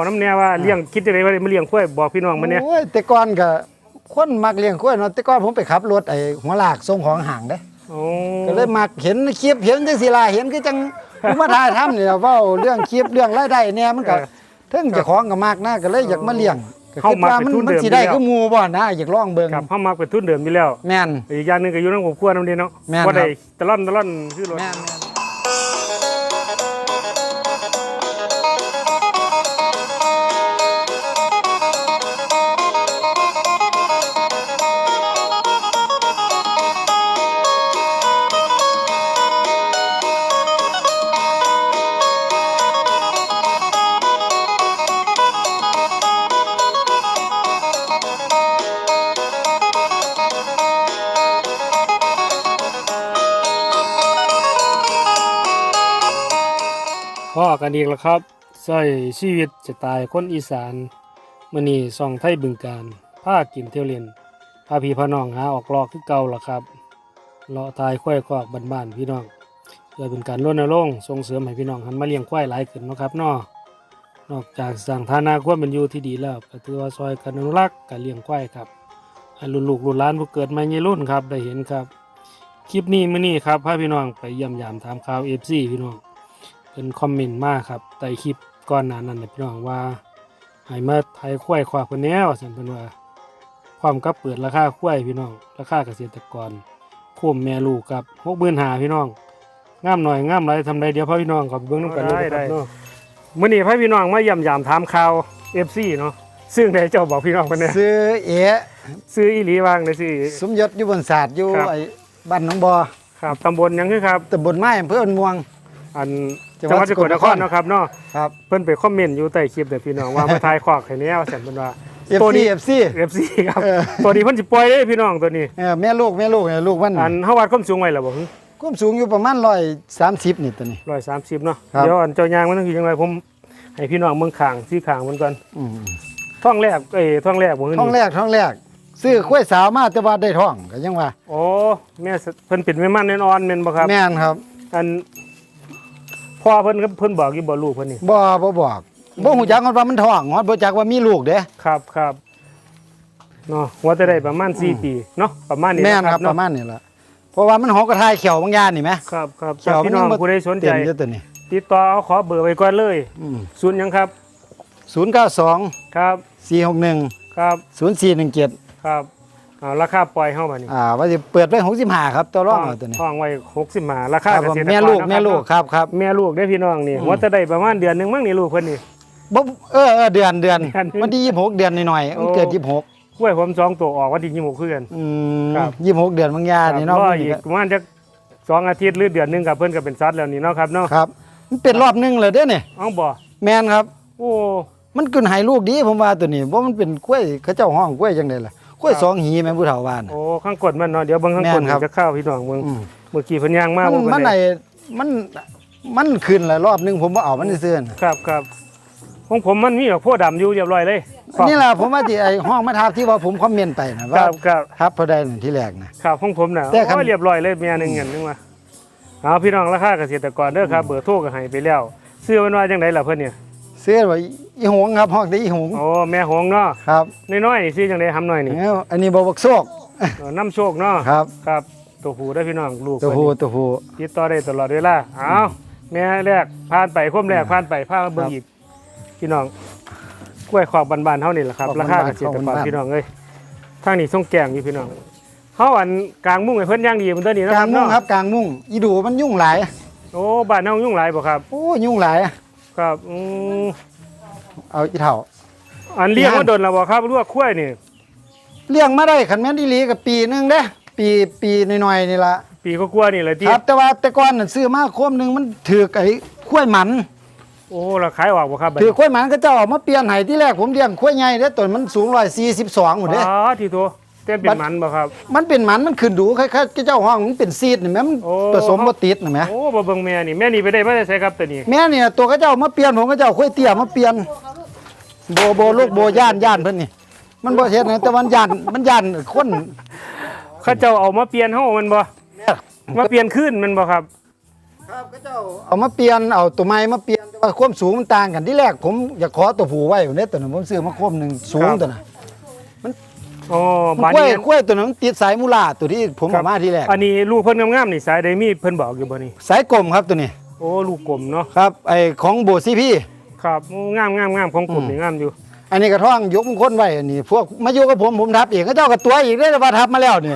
เอาน้ำแน่ว่าเลี้ยงคิดจังไดว่ามาเลี้ยงกล้วยบอกพี่น้องมันเนี่ยโอ้ยแต่ก่อนก็คนมักเลี้ยงกล้วยเนาะแต่ก่อนผมไปขับรถไอ้หัวลากส่งของห่างเด้โอ้ก็เลยมักเห็นในคลิปเห็นจังสิล่ะเห็นคือจังผู้มาถ่ายทำนี่ล่ะเว้าเรื่องคลิปเรื่องรายได้เนี่ยมันก็เทิงเจ้าของก็มักนะก็เลยอยากมาเลี้ยงก็คิดว่ามันมันสิได้คือหมู่บ่นะอยากลองเบิ่งครับเฮามักเป็นทุนเดิมอยู่แล้วแม่นอีกอย่างหนึงก็อยู่ในครอบครัวนํนี่เนาะแม่นบ่ได้ครับตะล่อนตะล่อนคือรถ กันอีกแล้วครับใช้ชีวิตสไตล์คนอีสานมือนี้ส่องไทยบึงการพากินเที่ยวเล่นพาพี่พน้องหาออกลอกคือเก่าล่ะครับเลาะทายควายคอกบ้านๆพี่น้องเพื่อเป็นการรณรงค์ส่งเสริมให้พี่น้องหันมาเลี้ยงควายหลายขึ้นนะครับนาะนอกจากสร้างฐานะความเป็นอยู่ที่ดีแล้วก็ถือว่าซอยกันอนุรักษ์การเลี้ยงควายครับให้รุ่นลูกรุ่นหลานผู้เกิดมาในรุ่นครับได้เห็นครับ คลิปนี้มื้อนี้ครับพาพี่น้องไปเยี่ยมยามถามข่าว FC พี่น้อง เป็นคอมเมนต์มาครับใต้คลิปก่อนหน้านั้นน่ะพี่น้องว่าให้มาไทยควายควายคนแนวสันเพิ่นว่าความกับเปิดราคาควายพี่น้องราคาเกษตรกรคุ้มแม่ลูกกับ65,000พี่น้องงามหน่อยงามหลายทำได้เดี๋ยวพ่อพี่น้องขอไปเบิ่งนำกันเลยครับเนาะมื้อนี้พ่อพี่น้องมาเยี่ยมยามถามข่าว FC เนาะซึ่งได้เจ้าบอกพี่น้องเพิ่นเนี่ยซื้อเอ๋ซื้ออีหลีว่างได้สิสมยศอยู่บนศาสตร์อยู่ครับไอ้บ้านหนองบ่อครับตำบลหยังคือครับตำบลไม้อำเภออนม่วง อัน จัจังงหหวัวัดดสกลนครเนาะครับเนาะครับ เพิ่นไปคอมเมนต์อยู่ใต้คลิปเด้อพี่น้องว่ามาถ่ายขอกให้แนวสันเพิ่นว่า FC ตัวนี้ FC FC ครับเออตัวนี้เพิ่นสิปล่อยเด้พี่น้องตัวนี้ เออแม่ลูกแม่ลูกเนี่ยลูกมันอันเฮาวัดความสูงไว้แล้วบ่ฮึความสูงอยู่ประมาณ130นี่ตัวนี้130เนาะครับ เดี๋ยวอันเจ้ายางมันต้องคือจังไดผมให้พี่น้องเมืองข้างที่ข้างมันก่อนอืมท้องแรกเอ้ยท้องแรกบ่ฮึท้องแรกท้องแรก ซื้อกล้วยสาวมาแต่ว่าได้ท้องก็ยังว่า โอ้แม่สเพิ่นเป็นแม่มันแน่นอนแม่นบ่ครับ แม่นครับ อัน พ่อเพิ่นก็เพิ่นบอกอยู่บ่ลูกเพิ่นนี่บ่บ่บอกบ่ฮู้จักว่ามันท้องฮอดบ่จักว่ามีลูกเด้ครับครับเนาะว่าจะได้ประมาณ4ปีเนาะประมาณนี้แม่นครับเนาะประมาณนี้ล่ะเพราะว่ามันหอกระทายเขียวบางอย่างนี่ไหมครับครับเขียวถ้าพี่น้องมันบ่ผู้ใดสนใจเต็มอยู่ตัวนี้ติดต่อเอาขอเบอร์ไว้ก่อนเลยอืมศูนย์หยังครับ092 ครับ 461 ครับ 0417 ครับ อ่าราคาปล่อยเฮาบัดนี้อ่าว่าสิเปิดไว้65ครับตัวรองเอาตัวนี้ห้องไว้60มาราคาครับเกผมษตรกรแม่ลูกนะครับแม่ลูกครับครับแม่ลูกได้อพี่น้องนี่อืมว่าจะได้ประมาณเดือนหนึงมั้งนี่ลูกเพิ่นนี่บ่เออเออเดือนเดือนเดือนหนึ่งวันที่26เดือนหน่อยๆมันโอ้เกิด26กล้วยผมสองตัวออกวันที่26คือกันอืมครับ26เดือนบางอย่างนี่เนาะรออีกประมาณจักสองอาทิตย์หรือเดือนหนึงกับเพิ่นก็เป็นสัตว์แล้วนี่เนาะครับเนาะครับมันเป็นรอบหนึงเลยเด้อเนี่ยเอ้าบ่แม่นครับ โอ้มันขึ้นให้ลูกดีผมว่าตัวนี้บ่มันเป็นกล้วยเขาเจ้าห้องกล้วยจังได๋ล่ะ กล้วยครับสองหีแม่นผู้เฒ่าว่าน่ะโอ้ข้างกดมันเนาะเดี๋ยวเบิ่งข้างกดแม่นครับ จะเข้าพี่น้องเบิ่งอืมเมื่อกี้เพิ่นย่างมามันบ่มันเพิ่นไอ้ได้มันมันขึ้นหลายรอบหนึงผมบ่เอามันซื่อๆน่ะครับครับของผมมันมีดอกโพธิ์ดำอยู่เรียบร้อยเลยนี่ล่ะผมว่าที่ไอ้ห้องมาทับที่ว่าผมคอมเมนต์ไปนะคว่ารับครับ ทับพอได้นั่นที่แรกนะ ครับของผมน่ะแต่คัน โอ้ยเรียบร้อยเลยเมียหนึงเงินนึงว่าเอาพี่น้องราคาเกษตรกรเด้อครับ เบอร์โทรก็ให้ไปแล้วซื้อมันว่าจังไดล่ะเพิ่นเนี่ย เสื้อว่าอีหงครับห้องแต่อีหงโอ้แม่หงเนาะครับน้อยๆนี่ซื้อจังได๋ทำหน่อยนี่แล้วอันนี้บ่บักโซกเออน้ำโชคเนาะครับครับตัวหูได้อพี่น้องลูกตัวเพิ่นผู้นี่ตัวผู้ติดต่อได้ตลอดเวลาเอาแม่แรกผ่านไปคมแรกผ่านไปพามาเบิ่งครับอีกพี่น้องกล้วยขอบบ้านๆเฮานี่แหละครับขอบราคาบ้านเกๆษตรกรขอบบ้านๆพี่น้องเอ้ยทางนี้ส่งแกงอยู่พี่น้องเฮาอันกลางมุ้งให้เพิ่นอย่างดีมันตัวนี้กนะคลารังบมุ้งเนาะครับกลางมุ้งอีดูมันยุ่งหลายโอ้บ้านเฮายุ่งหลายบ่ครับโอ้ยุ่งหลาย ครับอืมเอาอีเฒ่า อันเลี้ยงงานมาโดนแล้วบ่ครับลวกควายนี่ เลี้ยงมาได้คันแม่นอีหลีกับปีหนึงเด้ปีปีหน่อยๆนี่ล่ะปีก็กลัวานี่แหละที่ครับแต่ว่าแต่ก่อนน่ะซื้อมาโคมหนึงมันถือกไอ้ข้วยหมันโอ้เราขายออกบ่ครับบัดถือนี้ข้วยหมันก็เจ้าเอามาเปลี่ยนให้ที่แรกผมเลี้ยงข้วยใหญ่เด้ต้นมันสูง142หมดเด้อ๋อที่ตัว เต้นเป็นมันบ่ครับ มันเป็นหมันมันขึ้นดูคล้ายๆกับเจ้าห้องมันเป็นซีดนี่แหมมันโอ้ ผสมบ่ติดนี่แหมโอ้บ่เบิ่งแม่นี่แม่นี่ไปได้มาได้ใส่ครับตัวนี้แม่เนี่ยตัวเขาเจ้ามาเปลี่ยนผมก็เจ้าข้วยเตี้ยมาเปลี่ยนโบโบลูกโบย่านย่านเพิ่นนี่ มันบ่เฮ็ดนะแต่มันย่านมันย่านคนเขาเจ้าเอามาเปลี่ยนเฮามันบ่มาเปลี่ยนขึ้นมันบ่ครับครับเขาเจ้าเอามาเปลี่ยนเอาตัวใหม่มาเปลี่ยนแต่ว่าความสูงมันต่างกันที่แรกผมอยากขอตัวผู้ไว้อยู่เนี่ยตัวนั้นผมซื้อมาคมหนึ่งสูงตัวน่ะ อ๋อบ้านกล้วยนี้กล้วยตัวนั้นมันติดสายมูลาตัวที่ผมครัเอาบมาที่แรกอันนี้ลูกเพิ่นงามๆนี่สายไดมีเพิ่นบอกอยู่บ่นี่สายกลมครับตัวนี้โอ้ลูกกลมเนาะครับไอของโบซีพี่ ครับโอ้งามงามงามของกลมอืม นี่งามอยู่อันนี้กระท่องยกมงคลไว้อันนี้พวกมาอยู่กับผมผมทับเองก็เจ้ากับตัวอีกได้ว่าทับมาแล้วนี่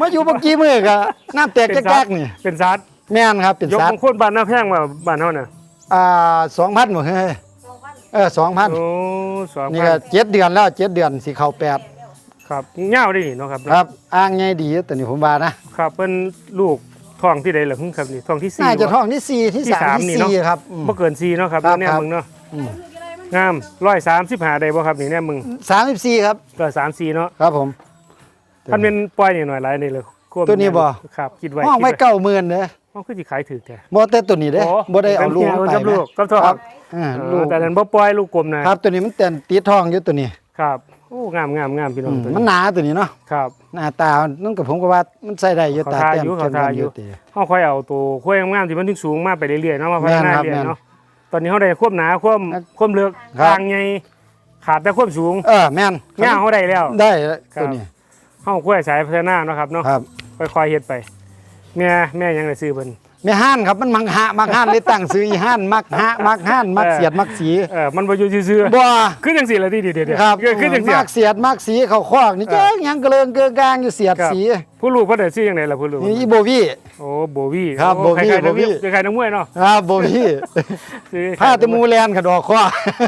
มาอยู่เมื่อกี้มือก็น้ำแตกเป็นแก๊กๆนี่เป็นซัดแม่นครับเป็นยกสัตมว์งคลบ้านน้าแพงว่าบ้านเฮาน่ะอ่าสองพันหมดเฮ้ยเออสองพันโอ้สองนี่พัก็นเจ็ดเดือนแล้วเจ็ดเดือนสิเข้าแปด ครับยาวได้นี่เนาะครับครับอ้างไงดีตัวนี้ผมว่านะครับเพิ่นลูกท้องที่ใดล่ะเพิ่งครับนี่ท้องที่สี่น่าจะบ่ท้องที่สี่ที่ที่สามสามที่นี่เนาะสี่ครับอืมบ่เกิน4เนาะครับครับแน่ครับมึงเนาะอืมงาม135ได้บ่ครับนี่แน่มึงสามสิบสี่ครับก็34เนาะครับผมคันเป็นปล่อยนี่หน่อยหลายนี่เลยควบตัวนี้บ่ครับคิดไว้ห้องไว้คิดเก้าหมื่นเด้อห้องคือสิขายถูกแท้บ่แต่ตัวนี้เด้อโอ้บ่ได้เอาลูกเป็นไปเมียกับลูกกับท้องครับอ่าเอลูอกแต่นั้นบ่ปล่อยลูกกลมนะครับตัวนี้มันแต่นติดท้องอยู่ตัวนี้ครับ โอ้งามงามงามพี่น้อืองมตัวมันนี้หนาตัวนี้เนาะครับหน้าตานั่นกับผมก็ว่ามันใส่ได้อยู่เขาตาทาแต้มอยู่เขาเข้มทากันอยู่ติเฮาค่อยเอาตัวค่อยงามๆที่มันถึงสูงมาไปเรื่อยๆเนาะมาพัฒนาแม่นครับเรื่อยแม่นเนาะตอนนี้เฮาได้ควบหนาควบควบเลือกครับทางใหญ่ขาดแต่ควบสูงเออแม่นง่าเฮาได้แล้วได้ครับตัวนี้เฮาค่อยสายพัฒนาเนาะครับเนาะครับค่อยๆเฮ็ดไป แม่แม่ยังได้ซื้อเพิ่น แม่ห้านครับมันมักหะมักห้านเลยตั้งซื้ออีห้านมักหะมักห้านมักเออเสียดมักสีเออมันบ่อยู่ซื่อบ่ๆคือจังซี่ล่ะที่ดีๆๆครับคือจังซี่มักเสียดมักสีเขาคอกนี่เอเจ้อยยังกระเลิงเกลือกลางอยู่เสียดครับสี ผู้ลูกเพิ่นได้ซื้อจังไดล่ะผู้ลูกนี่อีโบวี่โอ้โบวี่ครับโอ้โบวี่คล้ายๆนักโบวี่คล้ายๆนักมวยเนาะครับโบวี่ซื้อผ้าแตะมูแลนกระดอกคอ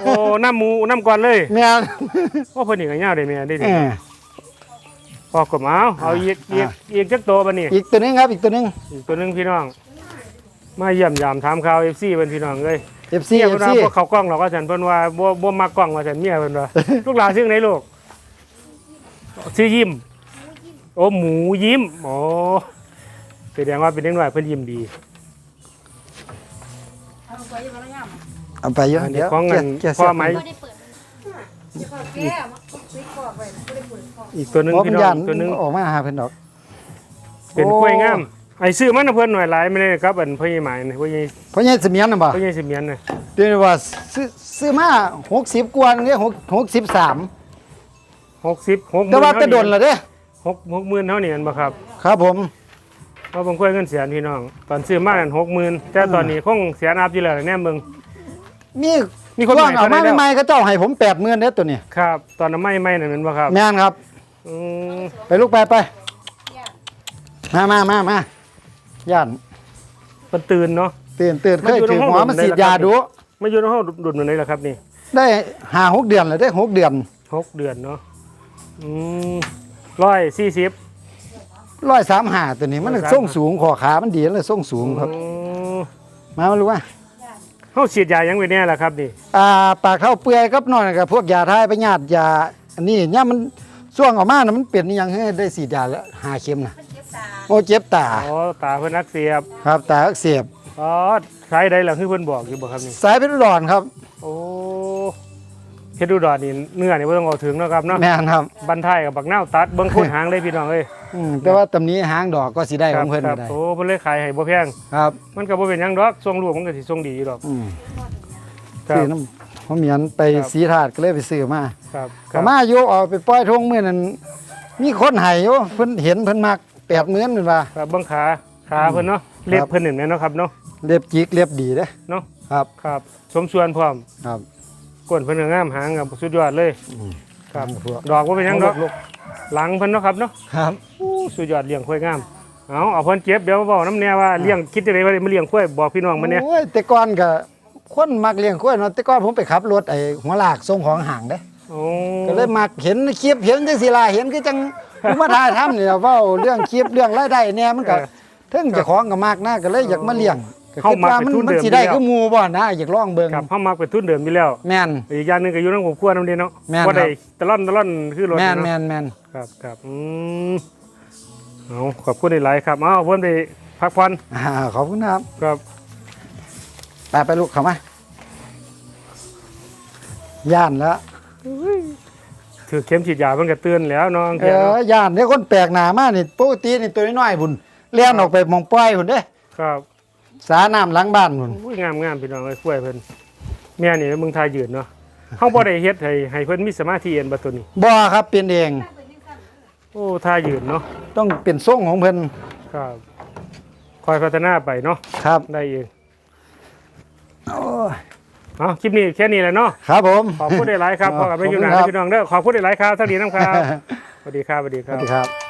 โอ้น้ำหมูน้ำก่อนเลยแม่นโอ้เพิ่นนี่ก็ยาวได้แม่ได้ดิเออพอกบเอาเอาอีกอีกอ่าอีกจักโตบัดนี้อีกตัวหนึงครับอีกตัวหนึงอีกตัวหนึงพี่น้อง มาเยี่ยมยามถามข่าว FC เพิ่นพี่น้องเอ้ย FC เมียเพิ่นว่า FC บ่เข้ากล้องหรอกว่าฉันเพิ่นว่าบ่บ่มักกล้องว่าฉันเมียเพิ่นว่า ลูกหลานชื่อไหนลูกชื่อยิ้มโอ้หมูยิ้มโอ้แสดงว่าเป็นเด็กน้อยเพิ่นยิ้มดีเอาไปเยอะอันนี้เดี๋ยวของเงินเกี่ยวพ่อไหมไม่ได้เปิดแก้มาซื้อกรอบไว้ไม่ได้เปิดกรอบอีกตัวหนึงเพราะพี่มันน้อยังนอีกตัวหนึง ออกมาหาเพิ่นดอกเป็นโอ้กล้วยงาม ไอ้ซื้อมันนะเพิ่นหน่อยหลายไม่ได้ครับอันพ่อใหญ่หมายนี่พ่อใหญ่เพราะยังเสมียนน่ะบ่พ่อใหญ่สิเมียนน่ะเดี๋ยวนี้ว่าซื้อซื้อมา60กว่าเนี่ย6 63 60 60แต่ว่าแต่ดนแล้วเด้6 60,000เท่านี้อันบ่ครับครับผม เพราะบางกล้วยเงินแสนพี่น้อง ตอนซื้อมานั่น60,000แต่ตอนนี้คงแสนอัพอยู่แล้วแน่เบิ่งมีมีคนใหม่ว่างเอาเขาได้มาแล้ว ใหม่ๆเขาเจ้าให้ผม80,000เด้อตัวนี้ครับ ตอนนั้นไม่ไม่นั่นแม่นบ่ครับแม่นครับ อืมไปลูกไปไปมามามามา ย่านเพิ่นตื่นเนาะ ตื่นตื่นมันเคยอยู่ในถือห้องหัวดมมันได้ฉีดแล้วยาครับ ดูมาอยู่ในห้องดุดๆนั่นล่ะครับนี่ได้หาหกเดือนเลยได้หกเดือน6เดือนเนาะอืม140ร้อยสามหาตัวนี้มัน135 ส่งสูงขอขามันดีเลยส่งสูงครับอืมมามารู้ว่าเฮาฉีดยาหยังไว้แน่ล่ะครับนี่ อ่าปากเท่าเปื่อยกับนอนกับพวกยาทายไปญาติยาอันนี้เนี่ยมันช่วงออกมานะมันเป็นอหยังให้ได้สีดยาแล้วหาเข็มนะมันเจ็บตา โอ้เจ็บตาอ๋อตาเพิ่นอักเสบครับตาอักเสบอ๋อใช้ได้ล่ะคือเพิ่นบอกอยู่บ่ครับนี่สายเป็นร้อนครับ โอ้เพชรดูดอดนี่เนื้อนี่บ่ต้องเอาถึงเนาะครับเนาะแม่นครับบันทายกับบักนาวตัดเบิ่งโคตรหางเลยพี่น้องเอ้ยอืมแต่ว่าตำนี้หางดอกก็สีได้ของเพิ่นคก็รับได้โอ้เพิ่นเลยขายให้บ่แพงครับ มันก็บ่เป็นหยังดอกทรงลูกมันก็สิทรงดีอยู่ดอกอืมครับซื้อน้ำผมเหมียนไปครับสีถาดก็เลยไปซื้อมาครับคก็รับมาอยู่ออกไปปล่อยทงมื้อนั้นมีคนให้อยู่เพิ่นเห็นเพิ่นมัก แปดหมื่นเพิ่นว่า ครับเบิ่งขาขาเพิ่นเนาะเล็บเพิ่นเห็นไหมเนาะครับเนาะเล็บจิกเล็บดีเด้เนาะครับครับ สมส่วนพร้อมครับ ก้นเพิ่นก็งามหางก็สุดยอดเลยอืมครับพวกดอกบ่เป็นหยังดอกหลังเพิ่นเนาะครับเนาะครับ อู้สุดยอดเลี้ยงควายงามเอาเอาเพิ่นเจ็บเดี๋ยวมาบอกน้ำแน่ว่าเลี้ยงคิดจังไดว่ามาเลี้ยงควายบอกพี่น้องมันเนี่ยโอ้ยแต่ก่อนก็คนมักเลี้ยงกล้วยเนาะแต่ก่อนผมไปขับรถไอ้หัวลากส่งของห่างเด้ โอ้ก็เลยมักเห็นในคลิปเห็นจังซี่ล่ะเห็นคือจัง ผู้มาถ่ายทำนี่ล่ะเว้าเรื่องคลิปเรื่องรายได้แหน่มันก็เทิงเจ้าของก็มักนะก็เลยอยากมาเลี้ยงก็คิดว่ามันมันสิได้คือหมู่บ่นะอยากลองเบิ่งครับเฮามักเป็นทุนเดิมอยู่แล้ว แม่น อีกอย่างหนึงก็อยู่ในครอบครัวนํเด้เนาะแม่นบ่ได้ครับตะล่อนตะล่อนคือรถแม่นเนาะ แม่นแม่น ครับครับอืมเอาขอบคุณหลายๆครับเอาเพิ่นไปพักผ่อนอ่าขอบคุณครับครับ ไปไปลูกเข้ามาย่านแล้ว ถือเข็มฉีดยาเพิ่นก็เตือนแล้วเนาะเออย่านเนี่ยคนแปลกหน้ามานี่ปกตินี่ตัวน้อยๆพุ่นเลี้ยนออกไปหมองปล่อยพุ่นเด้ครับสาน้ำหล้างบ้านพุ่น อุ้ยงามงามพี่น้องไอ้ยกล้วยเพิ่นแม่นี่มึงทายยืนเนาะเฮาบ่ได้เฮ็ดให้ให้เพิ่นมีสมาธิเอ็นบ่ตัวนี้ บ่ครับเป็นเองโอ้ทายยืนเนาะต้องเป็นทรงของเพิ่นครับคอยพัฒนาไปเนาะครับ ได้เองโอ้ย เอาคลิปนี้แค่นี้แหละเนาะครับผม ขอบคุณได้หลายครับอ๋อพอกับไม่อยู่ขอบหคุณนาครับพี่น้องเด้อขอบคุณได้หลายครับเท่านี้น้ำครับสวัสดีครับสวัสดีสครัวัสบดีครับ